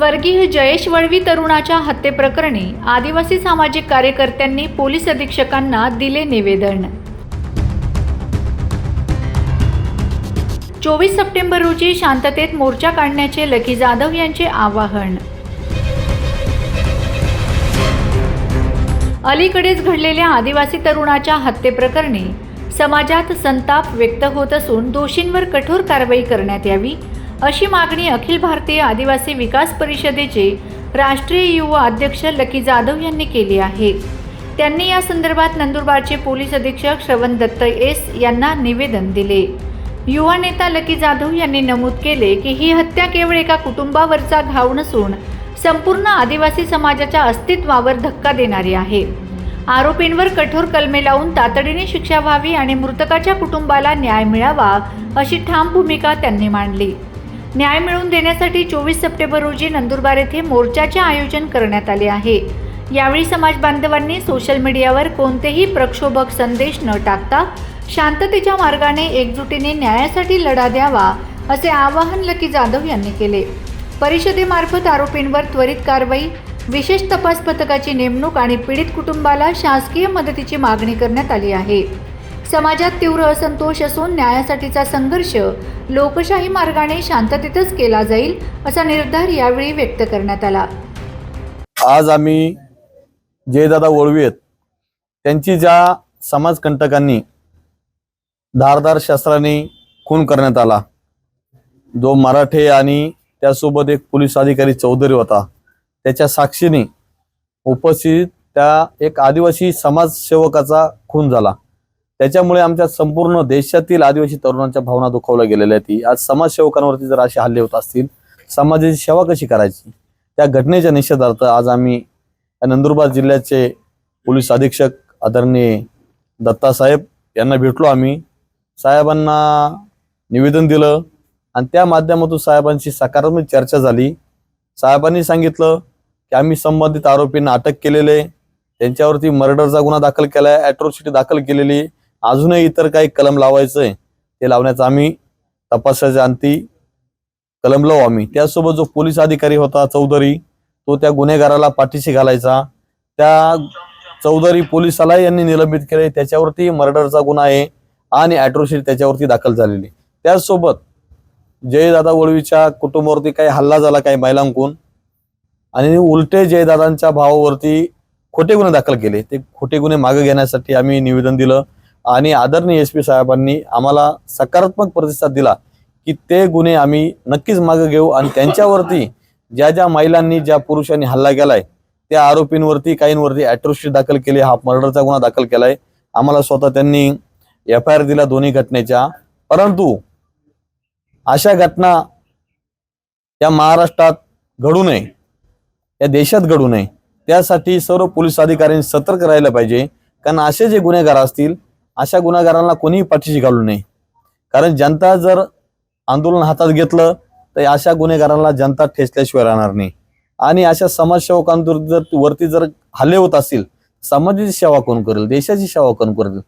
स्वर्गीय जयेश वळवी तरुणाच्या हत्येप्रकरणी आदिवासी सामाजिक कार्यकर्त्यांनी पोलीस अधीक्षकांना दिले निवेदन. चोवीस सप्टेंबर रोजी शांततेत मोर्चा काढण्याचे लकी जाधव यांचे आवाहन. अलीकडेच घडलेल्या आदिवासी तरुणाच्या हत्येप्रकरणी समाजात संताप व्यक्त होत असून दोषींवर कठोर कारवाई करण्यात यावी अशी मागणी अखिल भारतीय आदिवासी विकास परिषदेचे राष्ट्रीय युवा अध्यक्ष लकी जाधव यांनी केली आहे. त्यांनी या संदर्भात नंदुरबारचे पोलीस अधीक्षक श्रवण दत्त एस यांना निवेदन दिले. युवा नेता लकी जाधव यांनी नमूद केले की ही हत्या केवळ एका कुटुंबावरचा घाव नसून संपूर्ण आदिवासी समाजाच्या अस्तित्वावर धक्का देणारी आहे. आरोपींवर कठोर कलमे लावून तातडीने शिक्षा व्हावी आणि मृतकाच्या कुटुंबाला न्याय मिळावा अशी ठाम भूमिका त्यांनी मांडली. न्याय मिळवून देण्यासाठी चोवीस सप्टेंबर रोजी नंदुरबार येथे मोर्चाचे आयोजन करण्यात आले आहे. यावेळी समाज बांधवांनी सोशल मीडियावर कोणतेही प्रक्षोभक संदेश न टाकता शांततेच्या मार्गाने एकजुटीने न्यायासाठी लढा द्यावा असे आवाहन लकी जाधव यांनी केले. परिषदेमार्फत आरोपींवर त्वरित कारवाई विशेष तपास पथकाची नेमणूक आणि पीडित कुटुंबाला शासकीय मदतीची मागणी करण्यात आली आहे. समाजात तीव्र असंतोष असून न्यायासाठीचा संघर्ष लोकशाही मार्गाने शांततेतच केला जाईल असा निर्धार यावेळी व्यक्त करण्यात आला. आज आम्ही जयदादा वळवी आहेत. त्यांची ज्या समाजकंटकांनी धारदार शस्त्राने खून करण्यात आला जो मराठे आणि त्यासोबत एक पोलीस अधिकारी चौधरी होता त्याच्या साक्षीने उपस्थित त्या एक आदिवासी समाजसेवकाचा खून झाला. त्याच्यामुळे आमच्या संपूर्ण देशातील आदिवासी तरुणांच्या भावना दुखावल्या गेलेल्या आहेत. आज समाजसेवकांवरती जर असे हल्ले होत असतील समाजाची सेवा कशी करायची? त्या घटनेच्या निषेधार्थ आज आम्ही नंदुरबार जिल्ह्याचे पोलीस अधीक्षक आदरणीय दत्तासाहेब यांना भेटलो आम्ही. साहेबांना निवेदन दिलं आणि त्या माध्यमातून साहेबांशी सकारात्मक चर्चा झाली. साहेबांनी सांगितलं की आम्ही संबंधित आरोपींना अटक केलेले त्यांच्यावरती मर्डरचा गुन्हा दाखल केलाय अॅट्रोसिटी दाखल केलेली अजूनही इतर काही कलम लावायचंय ते लावण्याचा आम्ही तपासाच्या अंती कलम लावू आम्ही. त्यासोबत जो पोलीस अधिकारी होता चौधरी तो त्या गुन्हेगाराला पाठीशी घालायचा. त्या चौधरी पोलिसाला यांनी निलंबित केले त्याच्यावरती मर्डरचा गुन्हा आहे आणि अॅट्रोसिटी त्याच्यावरती दाखल झालेली त्याचसोबत जयदादा वळवीच्या कुटुंबावरती काही हल्ला झाला काही महिलांकून आणि उलटे जयदादांच्या भावावरती खोटे गुन्हे दाखल केले. ते खोटे गुन्हे मागे घेण्यासाठी आम्ही निवेदन दिलं. आणि आदरणीय एस पी साहेबांनी आम्हाला सकारात्मक प्रतिसाद दिला की ते गुन्हे आम्ही नक्कीच मागे घेऊ आणि त्यांच्यावरती ज्या ज्या महिलांनी ज्या पुरुषांनी हल्ला केलाय त्या आरोपींवरती काहींवरती अॅट्रोसिटी दाखल केली हा मर्डरचा गुन्हा दाखल केलाय. आम्हाला स्वतः त्यांनी एफ आय आर दिला दोन्ही घटनेच्या. परंतु अशा घटना या महाराष्ट्रात घडू नये या देशात घडू नये त्यासाठी सर्व पोलीस अधिकाऱ्यांनी सतर्क राहिलं पाहिजे. कारण असे जे गुन्हेगार असतील अशा गुन्हेगारांना कोणीही पाठीशी घालू नये. कारण जनता जर आंदोलन हातात घेतलं तर अशा गुन्हेगारांना जनता ठेचल्याशिवाय राहणार नाही. आणि अशा समाजसेवकांवर जर वरती जर हल्ले होत असतील समाजाची सेवा कोण करेल देशाची सेवा कोण करेल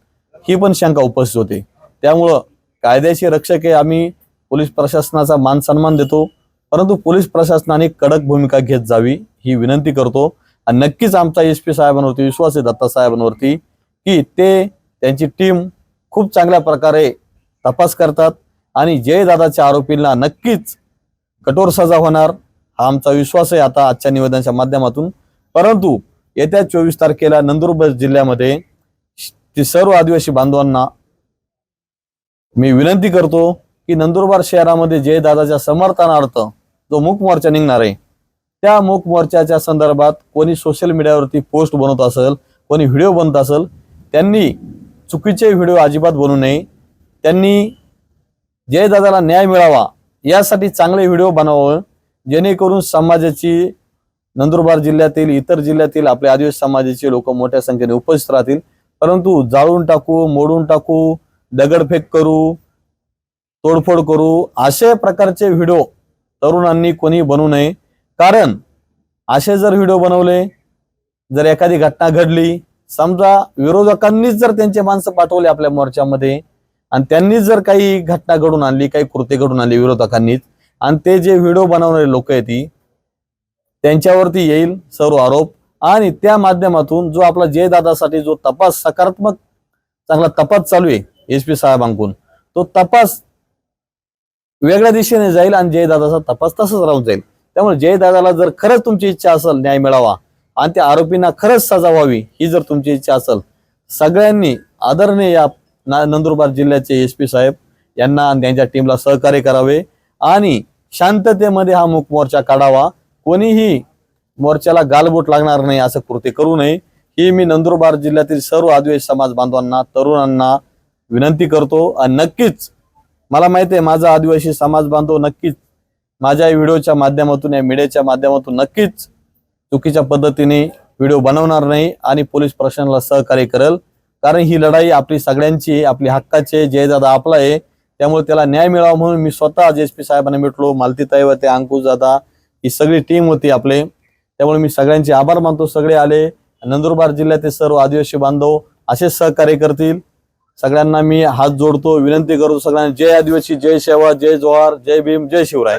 ही पण शंका उपस्थित होते. त्यामुळं कायद्याचे रक्षक हे आम्ही पोलीस प्रशासनाचा मान सन्मान देतो. परंतु पोलीस प्रशासनाने कडक भूमिका घेत जावी ही विनंती करतो. आणि नक्कीच आमचा एस पी साहेबांवरती विश्वास आहे दत्ता साहेबांवरती की ते त्यांची टीम खूप चांगल्या प्रकारे तपास करतात आणि जयदादाच्या आरोपींना नक्कीच कठोर सजा होणार हा आमचा विश्वास आहे आता आजच्या निवेदनाच्या माध्यमातून. परंतु येत्या चोवीस तारखेला नंदुरबार जिल्ह्यामध्ये ती सर्व आदिवासी बांधवांना मी विनंती करतो की नंदुरबार शहरामध्ये जयदादाच्या समर्थनार्थ जो मूक मोर्चा निघणार आहे त्या मूक मोर्चाच्या संदर्भात कोणी सोशल मीडियावरती पोस्ट बनवत असेल कोणी व्हिडिओ बनत असेल त्यांनी चुकीचे व्हिडिओ अजिबात बनवू नये. त्यांनी जयदादाला न्याय मिळावा यासाठी चांगले व्हिडिओ बनावं जेणेकरून समाजाची नंदुरबार जिल्ह्यातील इतर जिल्ह्यातील आपल्या आदिवासी समाजाचे लोक मोठ्या संख्येने उपस्थित राहतील. परंतु जाळून टाकू मोडून टाकू दगडफेक करू तोडफोड करू अशा प्रकारचे व्हिडिओ तरुणांनी कोणी बनवू नये. कारण असे जर व्हिडिओ बनवले जर एखादी घटना घडली समजा विरोधकांनीच जर त्यांचे माणसं पाठवले आपल्या मोर्चामध्ये आणि त्यांनीच जर काही घटना घडून आणली काही कृत्य घडून आणली विरोधकांनीच आणि ते जे व्हिडिओ बनवणारे लोक आहेत ती त्यांच्यावरती येईल सर्व आरोप आणि त्या माध्यमातून जो आपला जयदादासाठी जो तपास सकारात्मक चांगला तपास चालू आहे एस पी साहेबांकून तो तपास वेगळ्या दिशेने जाईल आणि जयदादाचा तपास तसंच राहून जाईल. त्यामुळे जयदादाला जर खरंच तुमची इच्छा असेल न्याय मिळावा आणि त्या आरोपींना खरंच सजा व्हावी ही जर तुमची इच्छा असेल. सगळ्यांनी आदरणीय या नंदुरबार जिल्ह्याचे एस पी साहेब यांना आणि त्यांच्या टीमला सहकार्य करावे आणि शांततेमध्ये हा मूक मोर्चा काढावा. कोणीही मोर्चाला गालबोट लागणार नाही असं कृती करू नये. ही मी नंदुरबार जिल्ह्यातील सर्व आदिवासी समाज बांधवांना तरुणांना विनंती करतो आणि नक्कीच मला माहिती आहे माझा आदिवासी समाज बांधव नक्कीच माझ्या या व्हिडिओच्या माध्यमातून या मीडियाच्या माध्यमातून नक्कीच चुकीच्या पद्धतीने व्हिडिओ बनवणार नाही आणि पोलीस प्रशासनाला सहकार्य करेल. कारण ही लढाई आपली सगळ्यांची आपली हक्काची आहे जयदादा आपला आहे. त्यामुळे त्याला न्याय मिळावा म्हणून मी स्वतः एस पी साहेबांना भेटलो मालतीताई होते अंकुश दादा ही सगळी टीम होती आपले. त्यामुळे मी सगळ्यांचे आभार मानतो सगळे आले. नंदुरबार जिल्ह्यातील सर्व आदिवासी बांधव असेच सहकार्य करतील. सगळ्यांना मी हात जोडतो विनंती करतो सगळ्यांना जय आदिवासी जय सेवा जय जोहार जय भीम जय Shivray.